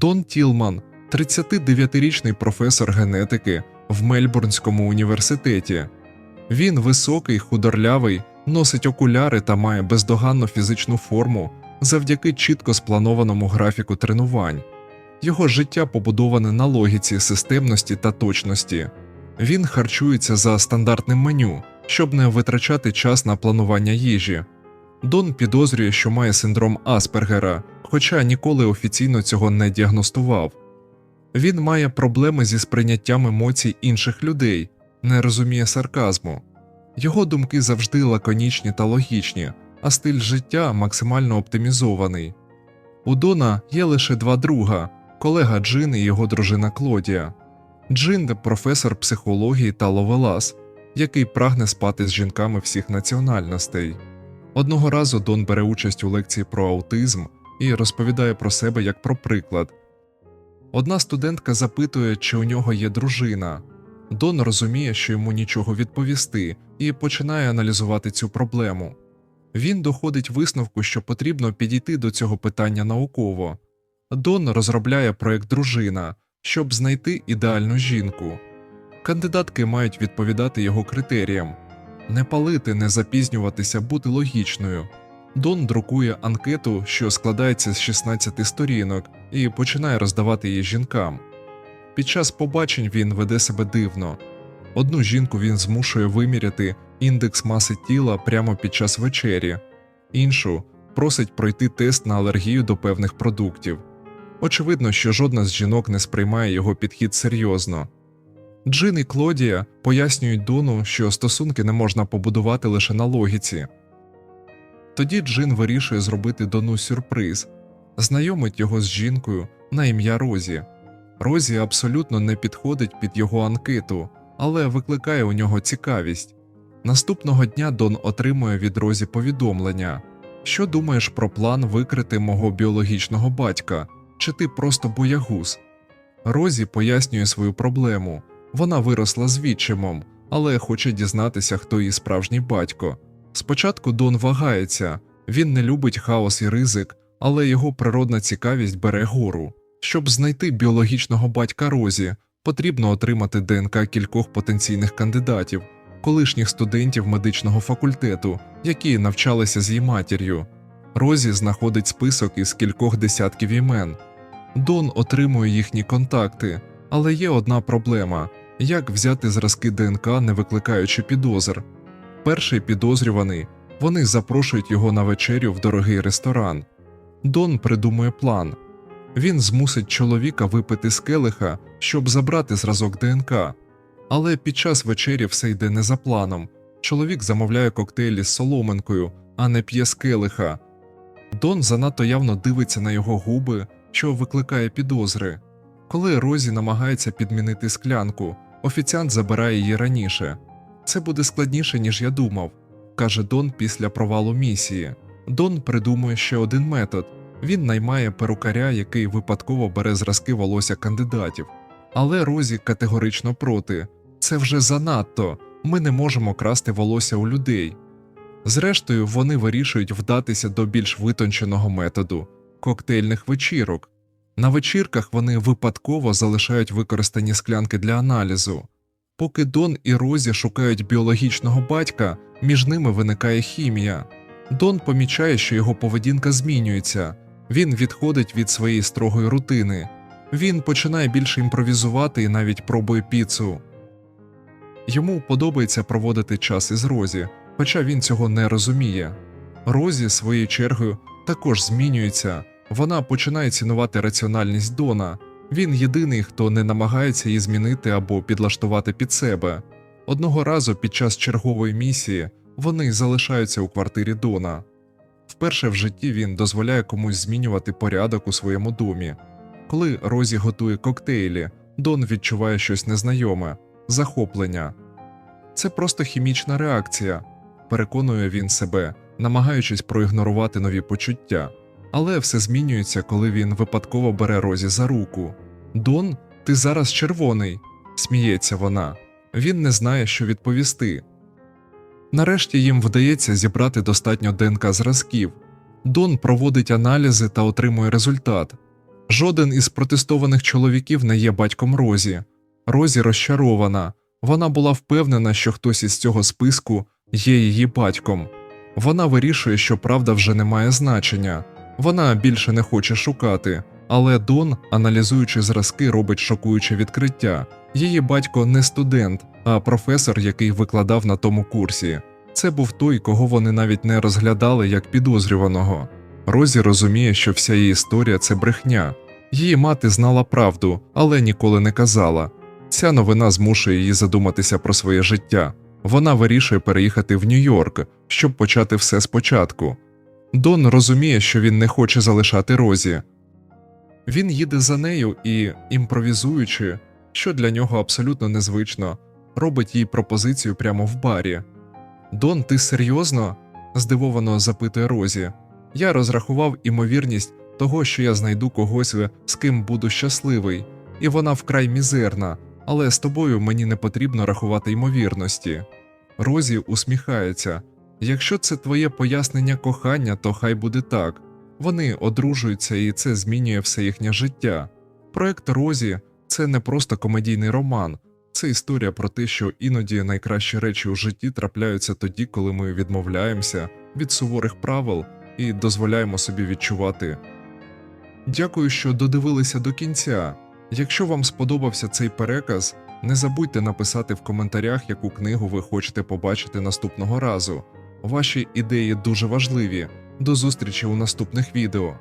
Дон Тілман, 39-річний професор генетики в Мельбурнському університеті. Він високий, худорлявий, носить окуляри та має бездоганну фізичну форму завдяки чітко спланованому графіку тренувань. Його життя побудоване на логіці, системності та точності. Він харчується за стандартним меню, щоб не витрачати час на планування їжі. Дон підозрює, що має синдром Аспергера, хоча ніколи офіційно цього не діагностував. Він має проблеми зі сприйняттям емоцій інших людей, не розуміє сарказму. Його думки завжди лаконічні та логічні, а стиль життя максимально оптимізований. У Дона є лише два друга колега Джин і його дружина Клодія. Джин професор психології та ловелас, який прагне спати з жінками всіх національностей. Одного разу Дон бере участь у лекції про аутизм і розповідає про себе як про приклад. Одна студентка запитує, чи у нього є дружина. Дон розуміє, що йому нічого відповісти, і починає аналізувати цю проблему. Він доходить висновку, що потрібно підійти до цього питання науково. Дон розробляє проект дружина, щоб знайти ідеальну жінку. Кандидатки мають відповідати його критеріям не палити, не запізнюватися, бути логічною. Дон друкує анкету, що складається з 16 сторінок, і починає роздавати її жінкам. Під час побачень він веде себе дивно. Одну жінку він змушує виміряти індекс маси тіла прямо під час вечері, іншу просить пройти тест на алергію до певних продуктів. Очевидно, що жодна з жінок не сприймає його підхід серйозно. Джин і Клодія пояснюють Дону, що стосунки не можна побудувати лише на логіці. Тоді Джин вирішує зробити Дону сюрприз, знайомить його з жінкою на ім'я Розі. Розі абсолютно не підходить під його анкету, але викликає у нього цікавість. Наступного дня Дон отримує від Розі повідомлення Що думаєш про план викрити мого біологічного батька, чи ти просто боягуз? Розі пояснює свою проблему. Вона виросла з відчимом, але хоче дізнатися, хто її справжній батько. Спочатку Дон вагається, він не любить хаос і ризик, але його природна цікавість бере гору. Щоб знайти біологічного батька Розі, потрібно отримати ДНК кількох потенційних кандидатів, колишніх студентів медичного факультету, які навчалися з її матір'ю. Розі знаходить список із кількох десятків імен. Дон отримує їхні контакти, але є одна проблема як взяти зразки ДНК, не викликаючи підозр. Перший підозрюваний, вони запрошують його на вечерю в дорогий ресторан. Дон придумує план. Він змусить чоловіка випити з келиха, щоб забрати зразок ДНК. Але під час вечері все йде не за планом. Чоловік замовляє коктейлі з соломинкою, а не п'є з келиха. Дон занадто явно дивиться на його губи, що викликає підозри. Коли Розі намагається підмінити склянку, офіціант забирає її раніше. Це буде складніше, ніж я думав, каже Дон після провалу місії. Дон придумує ще один метод він наймає перукаря, який випадково бере зразки волосся кандидатів. Але Розі категорично проти це вже занадто, ми не можемо красти волосся у людей. Зрештою, вони вирішують вдатися до більш витонченого методу коктейльних вечірок. На вечірках вони випадково залишають використані склянки для аналізу. Поки Дон і Розі шукають біологічного батька, між ними виникає хімія. Дон помічає, що його поведінка змінюється, він відходить від своєї строгої рутини, він починає більше імпровізувати і навіть пробує піцу. Йому подобається проводити час із Розі, хоча він цього не розуміє. Розі, своєю чергою, також змінюється, вона починає цінувати раціональність Дона. Він єдиний, хто не намагається її змінити або підлаштувати під себе. Одного разу під час чергової місії вони залишаються у квартирі Дона. Вперше в житті він дозволяє комусь змінювати порядок у своєму домі. Коли Розі готує коктейлі, Дон відчуває щось незнайоме захоплення. Це просто хімічна реакція, переконує він себе, намагаючись проігнорувати нові почуття. Але все змінюється, коли він випадково бере Розі за руку. Дон, ти зараз червоний, сміється вона. Він не знає, що відповісти. Нарешті їм вдається зібрати достатньо ДНК зразків. Дон проводить аналізи та отримує результат. Жоден із протестованих чоловіків не є батьком Розі. Розі розчарована. Вона була впевнена, що хтось із цього списку є її батьком. Вона вирішує, що правда вже не має значення. Вона більше не хоче шукати, але Дон, аналізуючи зразки, робить шокуюче відкриття. Її батько не студент, а професор, який викладав на тому курсі. Це був той, кого вони навіть не розглядали як підозрюваного. Розі розуміє, що вся її історія це брехня. Її мати знала правду, але ніколи не казала. Ця новина змушує її задуматися про своє життя. Вона вирішує переїхати в Нью-Йорк, щоб почати все спочатку. Дон розуміє, що він не хоче залишати Розі. Він їде за нею і, імпровізуючи, що для нього абсолютно незвично, робить їй пропозицію прямо в барі. Дон, ти серйозно? здивовано запитує Розі. Я розрахував імовірність того, що я знайду когось, з ким буду щасливий, і вона вкрай мізерна, але з тобою мені не потрібно рахувати ймовірності. Розі усміхається. Якщо це твоє пояснення кохання, то хай буде так. Вони одружуються і це змінює все їхнє життя. Проект Розі це не просто комедійний роман, це історія про те, що іноді найкращі речі у житті трапляються тоді, коли ми відмовляємося від суворих правил і дозволяємо собі відчувати. Дякую, що додивилися до кінця. Якщо вам сподобався цей переказ, не забудьте написати в коментарях, яку книгу ви хочете побачити наступного разу. Ваші ідеї дуже важливі. До зустрічі у наступних відео.